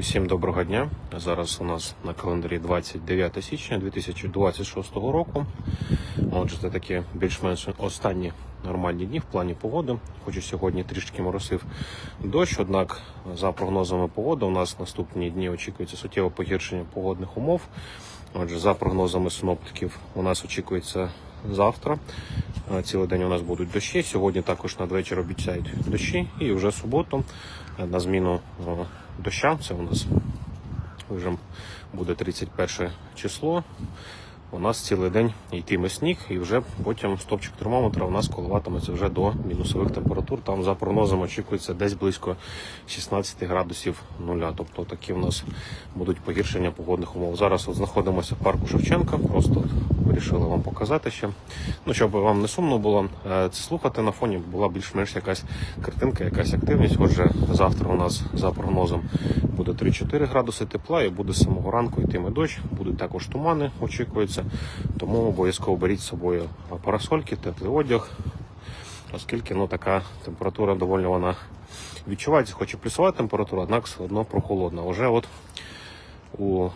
Усім доброго дня. Зараз у нас на календарі 29 січня 2026 року. Отже, це такі більш-менш останні нормальні дні в плані погоди. Хоч сьогодні трішки моросив дощ, однак за прогнозами погоди у нас наступні дні очікується суттєве погіршення погодних умов. Отже, за прогнозами синоптиків, у нас очікується завтра. Е, Цілий день у нас будуть дощі. Сьогодні також надвечір обіцяють дощі. І вже суботу е, на зміну дощам, це у нас вже буде 31 число. У нас цілий день йтиме сніг, і вже потім стопчик термометра у нас коливатиметься вже до мінусових температур. Там за прогнозом очікується десь близько 16 градусів нуля. Тобто такі у нас будуть погіршення погодних умов. Зараз от знаходимося в парку Шевченка. Просто вирішили вам показати ще. Ну, щоб вам не сумно було е, це слухати на фоні, була більш-менш якась картинка, якась активність. Отже, завтра у нас за прогнозом буде 3-4 градуси тепла і буде з самого ранку йтиме дощ. Будуть також тумани, очікується. Тому обов'язково беріть з собою парасольки, теплий одяг, оскільки ну, така температура доволі вона відчувається, хоч і плюсова температура, однак все одно прохолодна. Уже от у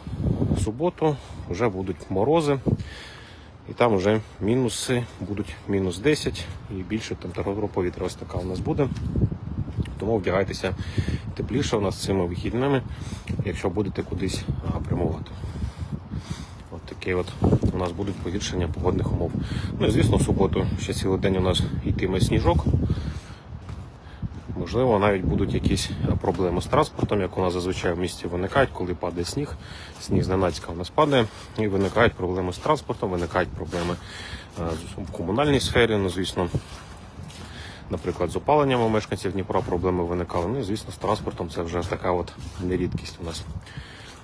суботу вже будуть морози. І там вже мінуси будуть мінус 10 і більше температура повітря ось така у нас буде. Тому вдягайтеся тепліше у нас цими вихідними, якщо будете кудись прямувати. От такі от у нас будуть погіршення погодних умов. Ну і звісно, в суботу ще цілий день у нас йтиме сніжок. Можливо, навіть будуть якісь проблеми з транспортом, як у нас зазвичай в місті виникають, коли падає сніг. Сніг зненацька у нас падає, і виникають проблеми з транспортом, виникають проблеми в комунальній сфері. Ну, звісно, наприклад, з опаленням у мешканців Дніпра проблеми виникали. Ну і звісно, з транспортом це вже така от нерідкість у нас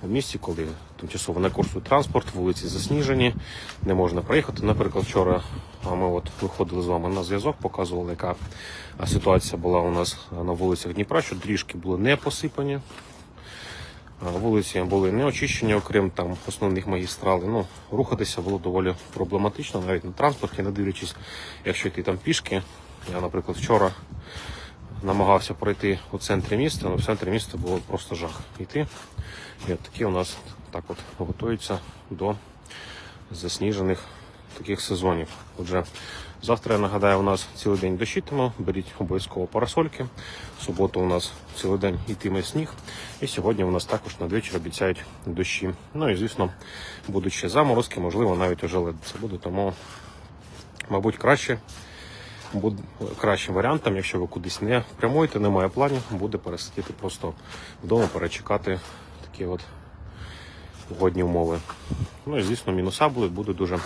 у місті, коли тимчасово не курсує транспорт, вулиці засніжені, не можна проїхати. Наприклад, вчора ми от виходили з вами на зв'язок, показували, яка ситуація була у нас на вулицях Дніпра, що трішки були не посипані. Вулиці були не очищені, окрім там основних магістралей. Ну, рухатися було доволі проблематично, навіть на транспорті, не дивлячись, якщо йти там пішки. Я, наприклад, вчора намагався пройти у центрі міста, але в центрі міста було просто жах йти. І от такі у нас так от готуються до засніжених таких сезонів. Отже, завтра я нагадаю, у нас цілий день дощитиме, беріть обов'язково парасольки. В суботу у нас цілий день йтиме сніг. І сьогодні у нас також надвечір обіцяють дощі. Ну і звісно, будуть ще заморозки, можливо, навіть уже лед це буде, тому, мабуть, краще буде кращим варіантом, якщо ви кудись не прямуєте, немає планів, буде пересидіти просто вдома, перечекати такі от погодні умови. Ну і звісно, мінуса будуть, буде дуже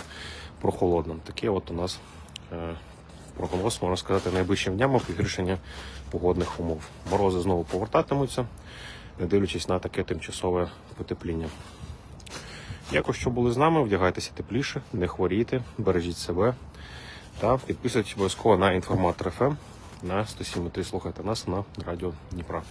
прохолодно. Таке от у нас е, прогноз, можна сказати, найближчим днями погіршення погодних умов. Морози знову повертатимуться, не дивлячись на таке тимчасове потепління. Дякую, що були з нами. Вдягайтеся тепліше, не хворійте, бережіть себе та підписуйтесь обов'язково на інформатор ФМ на 107.3. Слухайте нас на радіо Дніпра.